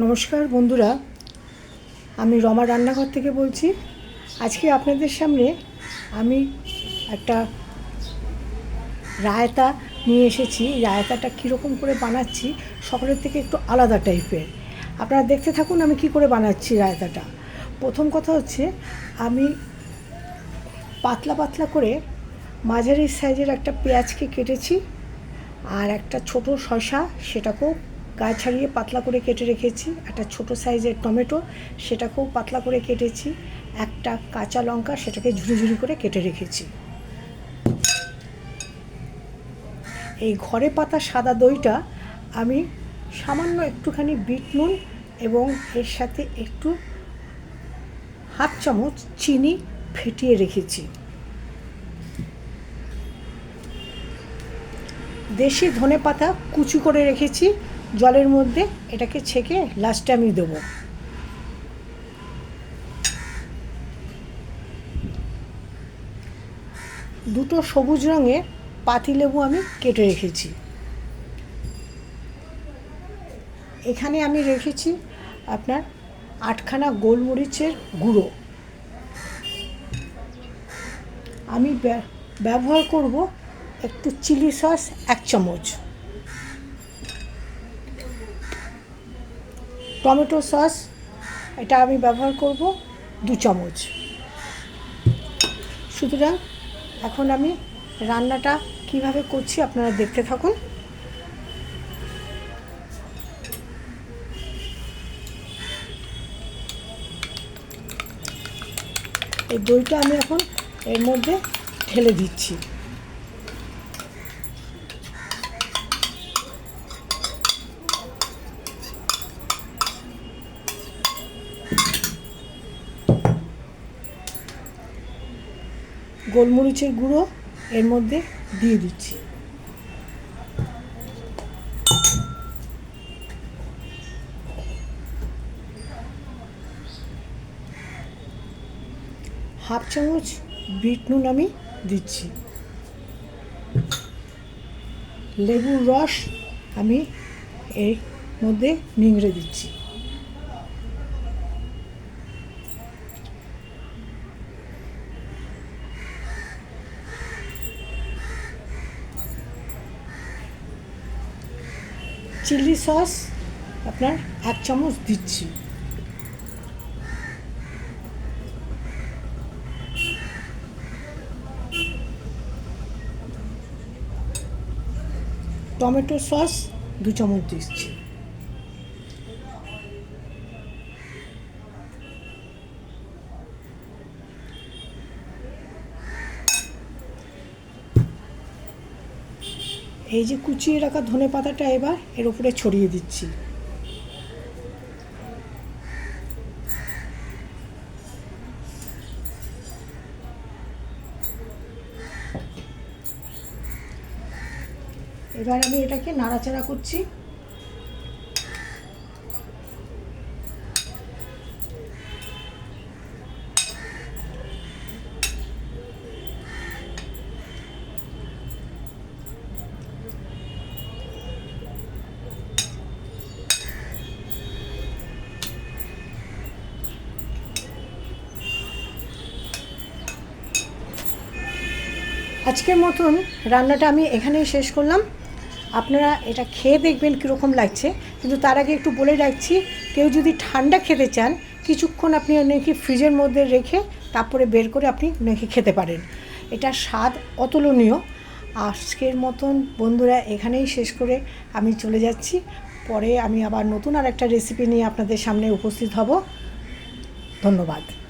নমস্কার বন্ধুরা, আমি রমা রান্নাঘর থেকে বলছি। আজকে আপনাদের সামনে আমি একটা রায়তা নিয়ে এসেছি। রায়তাটা কীরকম করে বানাচ্ছি, সকলের থেকে একটু আলাদা টাইপের। আপনারা দেখতে থাকুন আমি কি করে বানাচ্ছি রায়তাটা। প্রথম কথা হচ্ছে, আমি পাতলা পাতলা করে মাঝারি সাইজের একটা পেঁয়াজকে কেটেছি, আর একটা ছোট শসা সেটাকেও গায়ে ছাড়িয়ে পাতলা করে কেটে রেখেছি। একটা ছোট সাইজের টমেটো, সেটাকেও পাতলা করে কেটেছি। একটা কাঁচা লঙ্কা, সেটাকে ঝুড়ি ঝুড়ি করে কেটে রেখেছি। এই ঘরে পাতা সাদা দইটা আমি সামান্য একটুখানি বিট নুন এবং এর সাথে একটু হাফ চামচ চিনি ফেটিয়ে রেখেছি। দেশি ধনে পাতা কুচি করে রেখেছি। জলের মধ্যে এটাকে ছেঁকে লাস্টে আমি দেবো। দুটো সবুজ রঙের পাতিলেবু আমি কেটে রেখেছি। এখানে আমি রেখেছি আপনার আটখানা গোলমরিচের গুঁড়ো। আমি ব্য- ব্যবহার করব একটু চিলি সস এক চামচ। টমেটো সস, এটা আমি ব্যবহার করব দু চামচ। সুতরাং এখন আমি রান্নাটা কীভাবে করছি আপনারা দেখতে থাকুন। এই দইটা আমি এখন এর মধ্যে ঢেলে দিচ্ছি। গোলমরিচের গুঁড়ো এর মধ্যে দিয়ে দিচ্ছি। হাফ চামচ বিট নুন আমি দিচ্ছি। লেবুর রস আমি এর মধ্যে নিংড়ে দিচ্ছি। চিলি সস আপনার এক চামচ দিচ্ছি। টমেটো সস দু চামচ দিচ্ছি। এই যে কুচিয়ে রাখা ধনে পাতাটা এবার এর উপরে ছড়িয়ে দিচ্ছি। এবার আমি এটাকে নাড়াচাড়া করছি। আজকের মতন রান্নাটা আমি এখানেই শেষ করলাম। আপনারা এটা খেয়ে দেখবেন কীরকম লাগছে। কিন্তু তার আগে একটু বলে রাখছি, কেউ যদি ঠান্ডা খেতে চান, কিছুক্ষণ আপনি নাকি ফ্রিজের মধ্যে রেখে তারপরে বের করে আপনি নাকি খেতে পারেন। এটা স্বাদ অতুলনীয়। আজকের মতন বন্ধুরা এখানেই শেষ করে আমি চলে যাচ্ছি। পরে আমি আবার নতুন আর একটা রেসিপি নিয়ে আপনাদের সামনে উপস্থিত হব। ধন্যবাদ।